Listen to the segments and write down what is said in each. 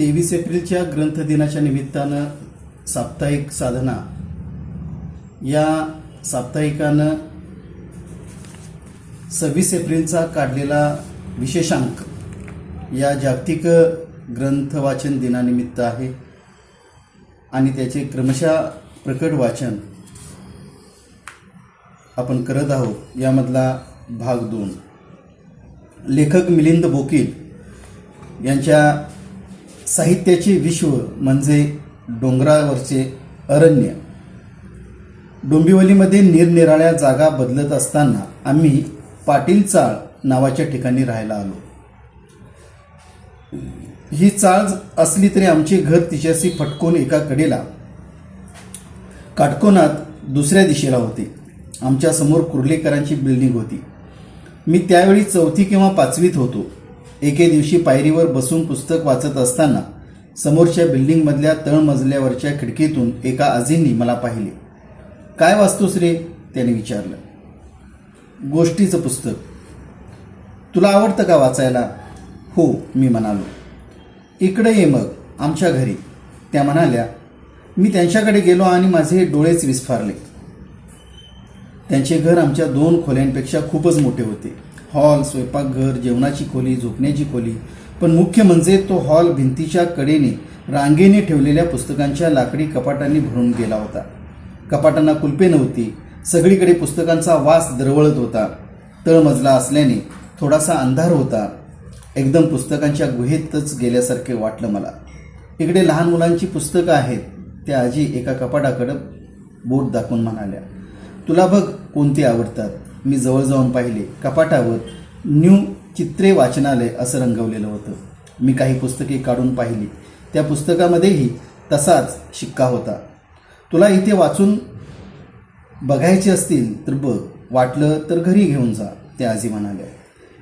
तेवीस एप्रिलच्या ग्रंथ दिनाच्या निमित्तानं साप्ताहिक साधना. या साप्ताहिकानं सव्वीस एप्रिलचा काढलेला विशेषांक या जागतिक ग्रंथ वाचन दिनानिमित्त आहे आणि त्याचे क्रमशः प्रकट वाचन आपण करत आहोत. यामधला भाग दोन. लेखक मिलिंद बोकील यांच्या साहित्याचे विश्व म्हणजे डोंगरावरचे अरण्य. डोंबिवलीमध्ये निरनिराळ्या जागा बदलत असताना आम्ही पाटील चाळ नावाच्या ठिकाणी राहायला आलो. ही चाळ असली तरी आमचे घर तिच्याशी फटकून एका कडेला काटकोनात दुसऱ्या दिशेला होते. आमच्यासमोर कुर्लेकरांची बिल्डिंग होती. मी त्यावेळी चौथी किंवा पाचवीत होतो. एके दिवशी पायरीवर बसून पुस्तक वाचत असताना समोरच्या बिल्डिंगमधल्या तळमजल्यावरच्या खिडकीतून एका आजींनी मला पाहिले. काय वाचतोस रे? त्याने विचारलं. गोष्टीचं पुस्तक. तुला आवडतं का वाचायला? हो मी म्हणालो. इकडे ये मग आमच्या घरी. त्या म्हणाल्या. मी त्यांच्याकडे गेलो आणि माझे डोळेच विस्फारले. त्यांचे घर आमच्या दोन खोल्यांपेक्षा खूपच मोठे होते. हॉल स्वयंपाकघर जेवणाची खोली झोपण्याची खोली. पण मुख्य म्हणजे तो हॉल भिंतीच्या कडेने रांगेने ठेवलेल्या पुस्तकांच्या लाकडी कपाटांनी भरून गेला होता. कपाटांना कुलपे नव्हती. सगळीकडे पुस्तकांचा वास दरवळत होता. तळमजला असल्याने थोडासा अंधार होता. एकदम पुस्तकांच्या गुहेतच गेल्यासारखे वाटलं मला. इकडे लहान मुलांची पुस्तकं आहेत. त्या आजी एका कपाटाकडं बोट दाखवून म्हणाल्या तुला बघ कोणती आवडतात. मी जवळ जाऊन पाहिले. कपाटावर न्यू चित्रे वाचनालय असं रंगवलेलं होतं. मी काही पुस्तके काढून पाहिली. त्या पुस्तकामध्येही तसाच शिक्का होता. तुला इथे वाचून बघायचे असतील तर बघ. वाटलं तर घरी घेऊन जा त्या आजी म्हणाल्या.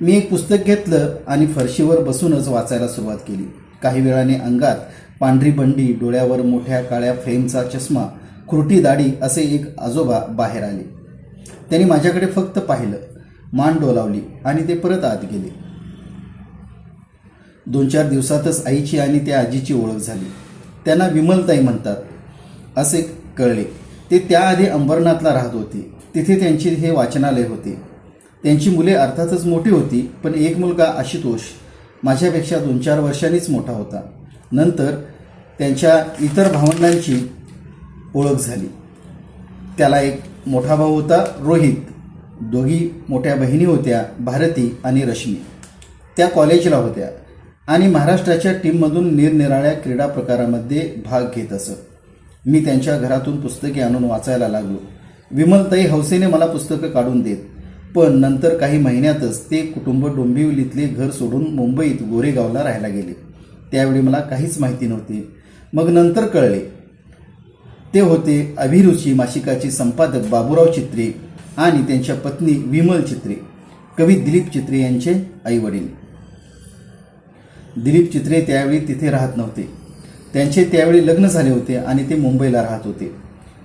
मी एक पुस्तक घेतलं आणि फरशीवर बसूनच वाचायला सुरुवात केली. काही वेळाने अंगात पांढरी बंडी डोळ्यावर मोठ्या काळ्या फ्रेमचा चष्मा खुरटी दाढी असे एक आजोबा बाहेर आले. त्यांनी माझ्याकडे फक्त पाहिलं. मान डोलावली आणि ते परत आत गेले. दोन चार दिवसातच आईची आणि त्या आजीची ओळख झाली. त्यांना विमलताई म्हणतात. असे कळले. ते त्याआधी अंबरनाथला राहत होते. तिथे त्यांचे हे वाचनालय होते. त्यांची मुले अर्थातच मोठी होती पण एक मुलगा आशुतोष माझ्यापेक्षा दोन चार वर्षांनीच मोठा होता. नंतर त्यांच्या इतर भावंडांची ओळख झाली. त्याला एक मोठा भाऊ होता रोहित. दोघी मोठ्या बहिणी होत्या भारती आणि रश्मी. त्या कॉलेजला होत्या आणि महाराष्ट्राच्या टीममधून निरनिराळ्या क्रीडा प्रकारामध्ये भाग घेत असत. मी त्यांच्या घरातून पुस्तके आणून वाचायला लागलो. विमलताई हौसेने मला पुस्तकं काढून देत पण नंतर काही महिन्यातच ते कुटुंब डोंबिवलीतले घर सोडून मुंबईत गोरेगावला राहायला गेले. त्यावेळी मला काहीच माहिती नव्हती. मग नंतर कळले ते होते अभिरुची मासिकाचे संपादक बाबूराव चित्रे आणि त्यांच्या पत्नी विमल चित्रे. कवी दिलीप चित्रे यांचे आईवडील. दिलीप चित्रे त्यावेळी तिथे राहत नव्हते. त्यांचे त्यावेळी लग्न झाले होते आणि ते मुंबईला राहत होते.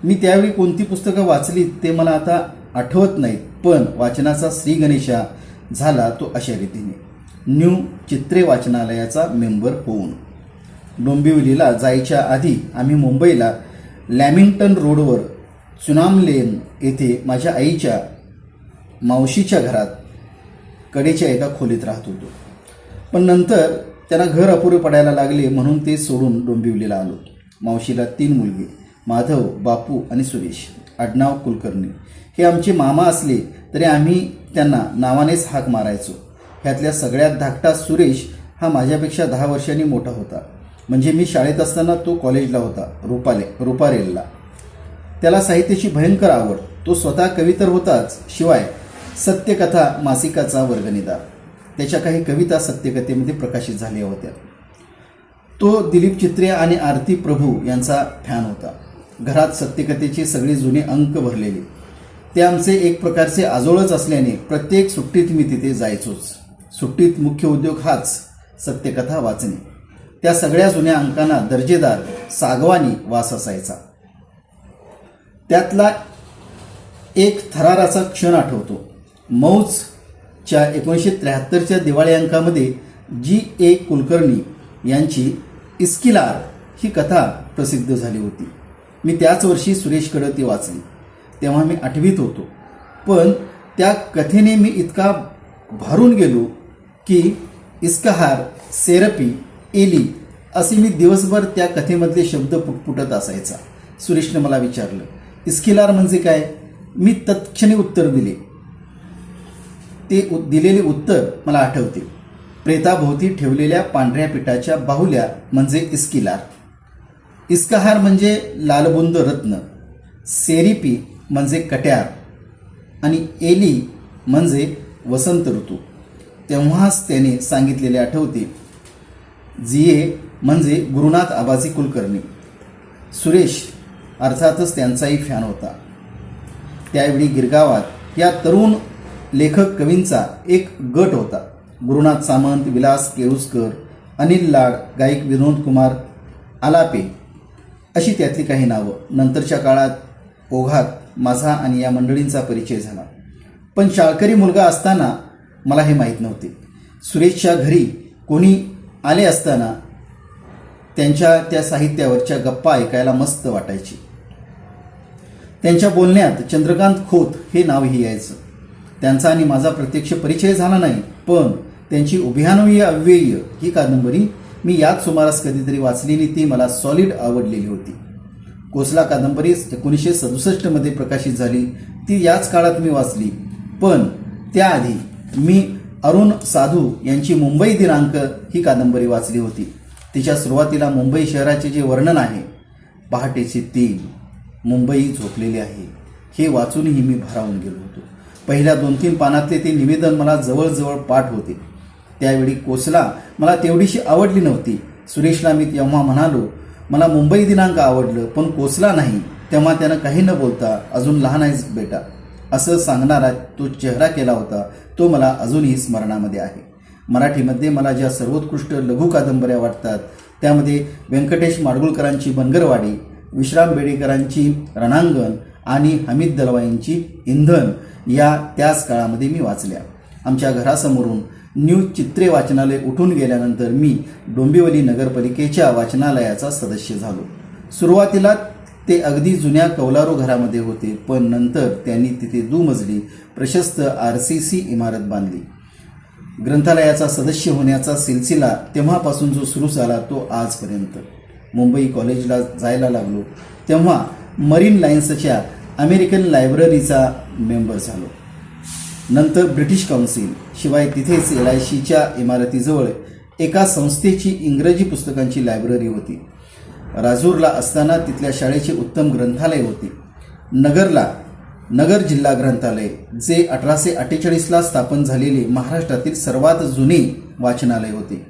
मी त्यावेळी कोणती पुस्तकं वाचली ते मला आता आठवत नाहीत पण वाचनाचा श्री गणेशा झाला तो अशा रीतीने. न्यू चित्रे वाचनालयाचा मेंबर होऊन. डोंबिवलीला जायच्या आधी आम्ही मुंबईला लॅमिंग्टन रोडवर सुनाम लेन येथे माझ्या आईच्या मावशीच्या घरात कडेच्या एका खोलीत राहत होतो. पण नंतर त्यांना घर अपुरे पडायला लागले म्हणून ते सोडून डोंबिवलीला आलो. मावशीला तीन मुलगे माधव बापू आणि सुरेश आडनाव कुलकर्णी. हे आमचे मामा असले तरी आम्ही त्यांना नावानेच हाक मारायचो. ह्यातल्या सगळ्यात धाकटा सुरेश हा माझ्यापेक्षा दहा वर्षांनी मोठा होता. म्हणजे मी शाळेत असताना तो कॉलेजला होता रुपाले रुपारेलला. त्याला साहित्याची भयंकर आवड. तो स्वतः कवी तर होताच शिवाय सत्यकथा मासिकाचा वर्गनिदार त्याच्या काही कविता सत्यकथेमध्ये प्रकाशित झाल्या होत्या. तो दिलीप चित्रे आणि आरती प्रभू यांचा फॅन होता. घरात सत्यकथेचे सगळे जुने अंक भरलेले. ते आमचे एक प्रकारचे आजोळच असल्याने प्रत्येक सुट्टीत मी तिथे जायचोच. सुट्टीत मुख्य उद्योग हाच सत्यकथा वाचणे. त्या सगळ्या जुन्या अंकांना दर्जेदार सागवानी वास असायचा. त्यातला एक थराराचा क्षण आठवतो. मौजच्या एकोणीसशे त्र्याहत्तरच्या दिवाळी अंकामध्ये जी ए कुलकर्णी यांची इस्किलार ही कथा प्रसिद्ध झाली होती. मी त्याच वर्षी सुरेशकडं ती वाचली. तेव्हा मी आठवीत होतो. पण त्या कथेने मी इतका भारून गेलो की इस्कहार सेरपी एली असे मी दिवसभर त्या कथेमधले शब्द पुटपुटत असायचा. सुरेशने मला विचारलं इस्किलार म्हणजे काय? मी तत्क्षणी उत्तर दिले. ते उ- दिलेले उत्तर मला आठवते. प्रेताभोवती ठेवलेल्या पांढऱ्या पिठाच्या बाहुल्या म्हणजे इस्किलार. इस्कहार म्हणजे लालबुंद रत्न. सेरिपी म्हणजे कट्यार. आणि एली म्हणजे वसंत ऋतू. तेव्हाच त्याने सांगितलेले आठवते जिये म्हणजे गुरुनाथ आबाजी कुलकर्णी. सुरेश अर्थातच त्यांचाही फॅन होता. त्यावेळी गिरगावात या तरुण लेखक कवींचा एक गट होता. गुरुनाथ सामंत विलास केळुसकर अनिल लाड गायक विनोद कुमार आलापे अशी त्यातली काही नावं. नंतरच्या काळात ओघात माझा आणि या मंडळींचा परिचय झाला. पण शाळकरी मुलगा असताना मला हे माहीत नव्हते. सुरेशच्या घरी कोणी आले असताना त्यांच्या त्या साहित्यावरच्या गप्पा ऐकायला मस्त वाटायची. त्यांच्या बोलण्यात चंद्रकांत खोत हे नावही यायचं. त्यांचा आणि माझा प्रत्यक्ष परिचय झाला नाही पण त्यांची उभ्यानवीय अव्यय ही कादंबरी मी याच सुमारास कधीतरी वाचलेली ती मला सॉलिड आवडलेली होती. कोसला कादंबरी एकोणीसशे सदुसष्टमध्ये प्रकाशित झाली. ती याच काळात मी वाचली. पण त्याआधी मी अरुण साधू यांची मुंबई दिनांक ही कादंबरी वाचली होती. तिच्या सुरुवातीला मुंबई शहराचे जे वर्णन आहे पहाटेचे तीन मुंबई झोपलेली आहे हे वाचूनही मी भारावून गेलो होतो. पहिल्या दोन तीन पानातले ते निवेदन मला जवळजवळ पाठ होते. त्यावेळी कोसला मला तेवढीशी आवडली नव्हती. सुरेशला मी तेव्हा म्हणालो मला मुंबई दिनांक आवडलं पण कोसला नाही तेव्हा त्यानं काही न बोलता अजून लहान आहेस बेटा. असं सांगणारा तो चेहरा केला होता तो मला अजूनही स्मरणामध्ये आहे. मराठीमध्ये मला ज्या सर्वोत्कृष्ट लघु कादंबऱ्या वाटतात त्यामध्ये व्यंकटेश माडगुळकरांची बनगरवाडी विश्राम बेडेकरांची रणांगण आणि हमीद दलवाईंची इंधन या त्याच काळामध्ये मी वाचल्या. आमच्या घरासमोरून न्यू चित्रे वाचनालय उठून गेल्यानंतर मी डोंबिवली नगरपालिकेच्या वाचनालयाचा सदस्य झालो. सुरुवातीला ते अगदी जुन्या कौलारू घरामध्ये होते पण नंतर त्यांनी तिथे दुमजली प्रशस्त आर सी सी इमारत बांधली. ग्रंथालयाचा सदस्य होण्याचा सिलसिला तेव्हापासून जो सुरू झाला तो आजपर्यंत. मुंबई कॉलेजला जायला लागलो तेव्हा मरीन लाईन्सच्या अमेरिकन लायब्ररीचा मेंबर झालो. नंतर ब्रिटिश काउन्सिल शिवाय तिथेच एल आय सीच्या इमारतीजवळ एका संस्थेची इंग्रजी पुस्तकांची लायब्ररी होती. राजूरला असताना तिथल्या शाळेचे उत्तम ग्रंथालय होते. नगरला नगर जिल्हा ग्रंथालय जे अठराशे अठ्ठेचाळीसला स्थापन झालेले महाराष्ट्रातील सर्वात जुने वाचनालय होते.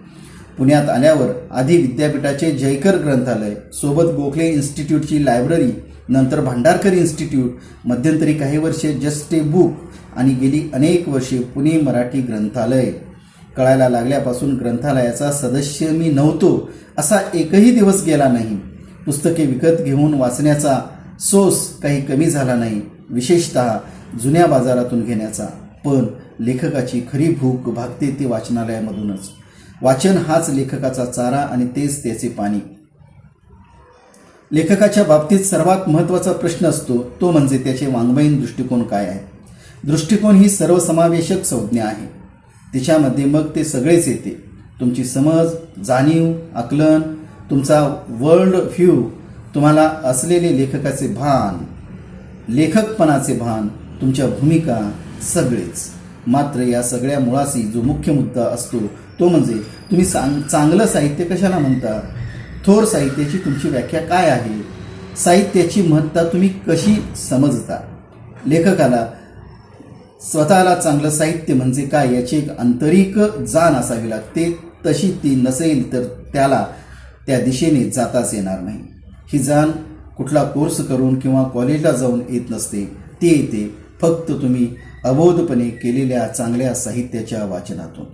पुण्यात आल्यावर आधी विद्यापीठाचे जयकर ग्रंथालय सोबत गोखले इन्स्टिट्यूटची लायब्ररी नंतर भांडारकर इन्स्टिट्यूट मध्यंतरी काही वर्षे जस्ट ए बुक आणि गेली अनेक वर्षे पुणे मराठी ग्रंथालय. कळायला लागल्यापासून ग्रंथालयाचा सदस्य मी नव्हतो असा एकही दिवस गेला नाही. पुस्तके विकत घेऊन वाचण्याचा सोस काही कमी झाला नाही विशेषतः जुन्या बाजारातून घेण्याचा. पण लेखकाची खरी भूक भागते ती वाचनालयामधूनच. वाचन हाच लेखकाचा चारा आणि तेच त्याचे पाणी. लेखकाच्या बाबतीत सर्वात महत्त्वाचा प्रश्न असतो तो म्हणजे त्याचे वाङ्मयीन दृष्टिकोन काय आहे? दृष्टिकोन ही सर्वसमावेशक संज्ञा आहे. तिच्यामध्ये मग ते सगळेच येते. तुमची समज जाणीव आकलन तुमचा वर्ल्ड व्ह्यू तुम्हाला असलेले लेखकाचे भान लेखकपणाचे भान तुमच्या भूमिका सगळेच. मात्र या सगळ्या मुळाशी जो मुख्य मुद्दा असतो तो म्हणजे तुम्ही सांग चांगलं साहित्य कशाला म्हणता? थोर साहित्याची तुमची व्याख्या काय आहे? साहित्याची महत्ता तुम्ही कशी समजता? लेखकाला स्वतःला चांगलं साहित्य म्हणजे काय याची एक आंतरिक जाण असावी लागते. तशी ती नसेल तर त्याला त्या दिशेने जाताच येणार नाही. ही जाण कुठला कोर्स करून किंवा कॉलेजला जाऊन येत नसते. ती येते. फक्त तुम्ही अबोधपणे केलेल्या चांगल्या साहित्याच्या वाचनातून.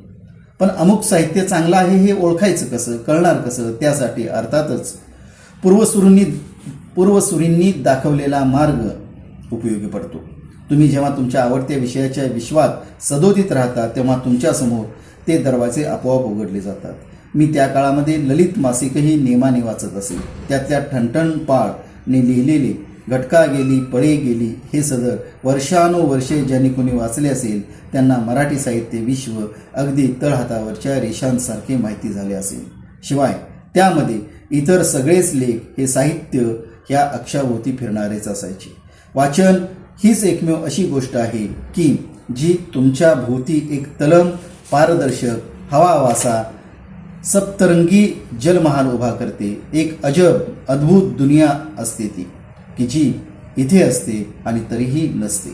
पण अमुक साहित्य चांगलं आहे हे ओळखायचं कसं? कळणार कसं? त्यासाठी अर्थातच पूर्वसुरींनी पूर्वसुरींनी दाखवलेला मार्ग उपयोगी पडतो. तुम्ही जेव्हा तुमच्या आवडत्या विषयाच्या विश्वात सदोदित राहता तेव्हा तुमच्यासमोर ते दरवाजे आपोआप उघडले जातात. मी त्या काळामध्ये ललित मासिकही नेमाने वाचत असे. त्यातल्या ठणठण पाळने लिहिलेले घटका गेली पळे गेली हे सदर वर्षानुवर्षे ज्यांनी कोणी वाचले असेल त्यांना मराठी साहित्य विश्व अगदी तळहातावरच्या रेषांसारखे माहिती झाले असेल. शिवाय त्यामध्ये इतर सगळेच लेख हे साहित्य ह्या अक्षाभोवती फिरणारेच असायचे. वाचन हीच एकमेव अशी गोष्ट आहे की जी तुमच्या भोवती एक तलम पारदर्शक हवा वासा सप्तरंगी जलमहाल उभा करते. एक अजब अद्भुत दुनिया असते ती की जी इथे असते आणि तरीही नसते.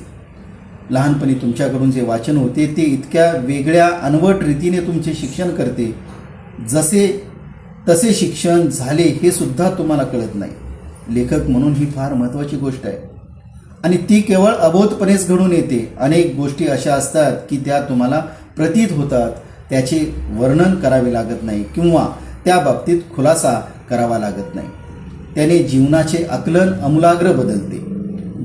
लहानपणी तुमच्याकडून जे वाचन होते ते इतक्या वेगळ्या अनवट रीतीने तुमचे शिक्षण करते. जसे तसे शिक्षण झाले हे सुद्धा तुम्हाला कळत नाही. लेखक म्हणून ही फार महत्त्वाची गोष्ट आहे. आणि ती केवळ अबोधपणेच घडून येते. अनेक गोष्टी अशा असतात की त्या तुम्हाला प्रतीत होतात. त्याचे वर्णन करावे लागत नाही किंवा त्या बाबतीत खुलासा करावा लागत नाही. त्याने जीवनाचे आकलन अमूलाग्र बदलते.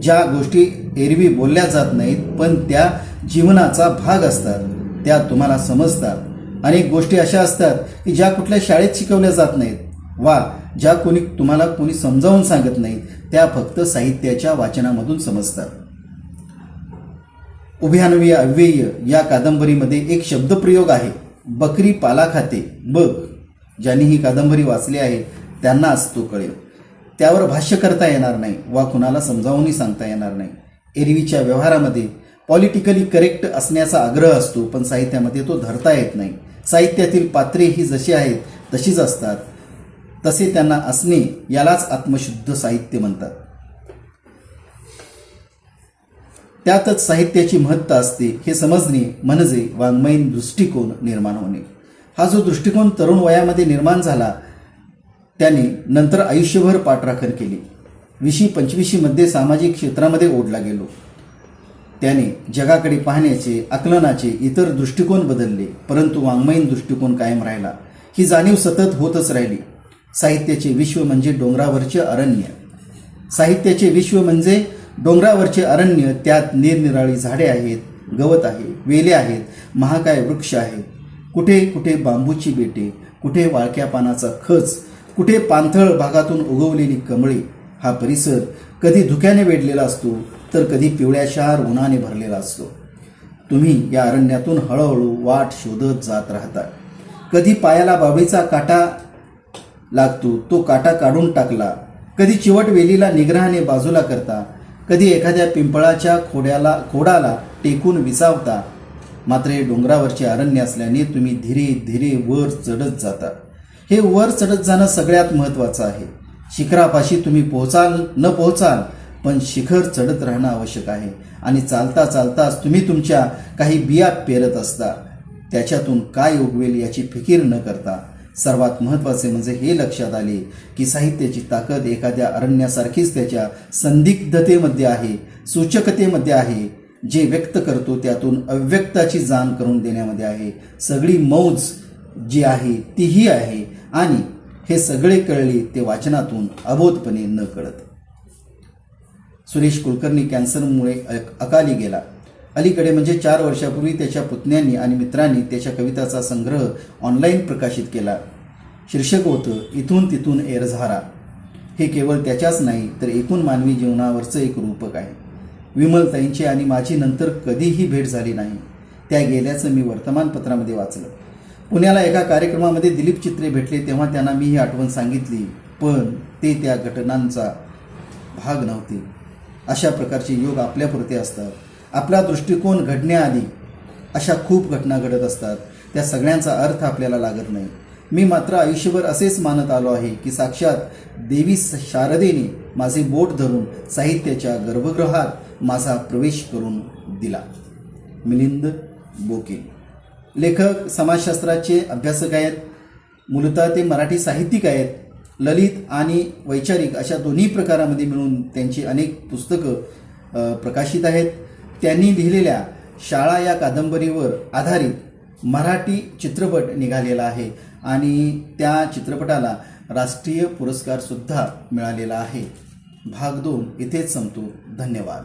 ज्या गोष्टी एरवी बोलल्या जात नाहीत पण त्या जीवनाचा भाग असतात. त्या तुम्हाला समजतात. अनेक गोष्टी अशा असतात की ज्या कुठल्या शाळेत शिकवल्या जात नाहीत वा ज्या कोणी तुम्हाला कोणी समजावून सांगत नाहीत. त्या फक्त साहित्याच्या वाचनामधून समजतात. उभयान्वय अव्यय या कादंबरीमध्ये एक शब्दप्रयोग आहे बकरी पाला खाते बघ. ज्यांनी ही कादंबरी वाचली आहे त्यांना असतो कळेल. त्यावर भाष्य करता येणार नाही वा कुणाला समजावूनही सांगता येणार नाही. एरवीच्या व्यवहारामध्ये पॉलिटिकली करेक्ट असण्याचा आग्रह असतो पण साहित्यामध्ये तो धरता येत नाही. साहित्यातील पात्रे ही जशी आहेत तशीच असतात. तसे त्यांना असणे यालाच आत्मशुद्ध साहित्य म्हणतात. त्यातच साहित्याची महत्ता असते हे समजणे म्हणजे वाङ्मयीन दृष्टिकोन निर्माण होणे. हा जो दृष्टिकोन तरुण वयामध्ये निर्माण झाला त्याने नंतर आयुष्यभर पाठराखण केली. विशी पंचवीशीमध्ये सामाजिक क्षेत्रामध्ये ओढला गेलो. त्याने जगाकडे पाहण्याचे आकलनाचे इतर दृष्टिकोन बदलले परंतु वाङ्मयीन दृष्टिकोन कायम राहिला. ही जाणीव सतत होतच राहिली. साहित्याचे विश्व म्हणजे डोंगरावरचे अरण्य. साहित्याचे विश्व म्हणजे डोंगरावरचे अरण्य त्यात निरनिराळी झाडे आहेत गवत आहे वेले आहेत महाकाय वृक्ष आहेत कुठे कुठे बांबूची बेटे कुठे वाळक्या पानाचा खच कुठे पाणथळ भागातून उगवलेली कमळे हा परिसर कधी धुक्याने वेढलेला असतो तर कधी पिवळ्याशार उन्हाने भरलेला असतो. तुम्ही या अरण्यातून हळूहळू वाट शोधत जात राहता. कधी पायाला बाबळीचा काटा लागतो तो काटा काढून टाकला. कधी चिवट वेलीला निग्रहाने बाजूला करता कधी एखाद्या पिंपळाच्या खोड्याला खोडाला टेकून विसावता. मात्र हे डोंगरावरचे अरण्य असल्याने तुम्ही धीरे धीरे वर चढत जाता. हे वर चढत जाणं सगळ्यात महत्त्वाचं आहे. शिखरापाशी तुम्ही पोहोचाल न पोहोचाल पण शिखर चढत राहणं आवश्यक आहे. आणि चालता चालताच तुम्ही तुमच्या काही बिया पेरत असता. त्याच्यातून काय उगवेल याची फिकीर न करता. सर्वात महत्त्वाचे म्हणजे हे लक्षात आले की साहित्याची ताकद एखाद्या अरण्यासारखीच त्याच्या संदिग्धतेमध्ये आहे सूचकतेमध्ये आहे जे व्यक्त करतो त्यातून अव्यक्ताची जाण करून देण्यामध्ये आहे. सगळी मौज जी आहे तीही आहे आणि हे सगळे कळले ते वाचनातून अबोधपणे न कळत. सुरेश कुलकर्णी कॅन्सरमुळे अकाली गेला. अलीकडे म्हणजे चार वर्षापूर्वी त्याच्या पुतण्यांनी आणि मित्रांनी त्याच्या कविताचा संग्रह ऑनलाईन प्रकाशित केला. शीर्षक होतं इथून तिथून एरझारा हे केवळ त्याच्याच नाही तर एकूण मानवी जीवनावरचं एक रूपक आहे. विमलताईंची आणि माझी नंतर कधीही भेट झाली नाही. त्या गेल्याचं मी वर्तमानपत्रामध्ये वाचलं. पुण्याला एका कार्यक्रमामध्ये दिलीप चित्रे भेटले तेव्हा त्यांना मी ही आठवण सांगितली पण ते त्या घटनांचा भाग नव्हते. अशा प्रकारचे योग आपल्यापुरते असतात. आपला दृष्टिकोन घडण्याआधी अशा खूप घटना घडत असतात. त्या सगळ्यांचा अर्थ आपल्याला लागत नाही. मी मात्र आयुष्यभर असेच मानत आलो आहे की साक्षात देवी शारदेने माझे बोट धरून साहित्याच्या गर्भगृहात माझा प्रवेश करून दिला. मिलिंद बोके. लेखक समाजशास्त्राचे अभ्यासक आहेत. मूलतः ते मराठी साहित्यिक आहेत. ललित आणि वैचारिक अशा दोन्ही प्रकारामध्ये मिळून त्यांची अनेक पुस्तकं प्रकाशित आहेत. त्यांनी लिहिलेल्या शाळा या कादंबरीवर आधारित मराठी चित्रपट निघालेला आहे आणि त्या चित्रपटाला राष्ट्रीय पुरस्कारसुद्धा मिळालेला आहे. भाग दोन इथेच संपतो. धन्यवाद.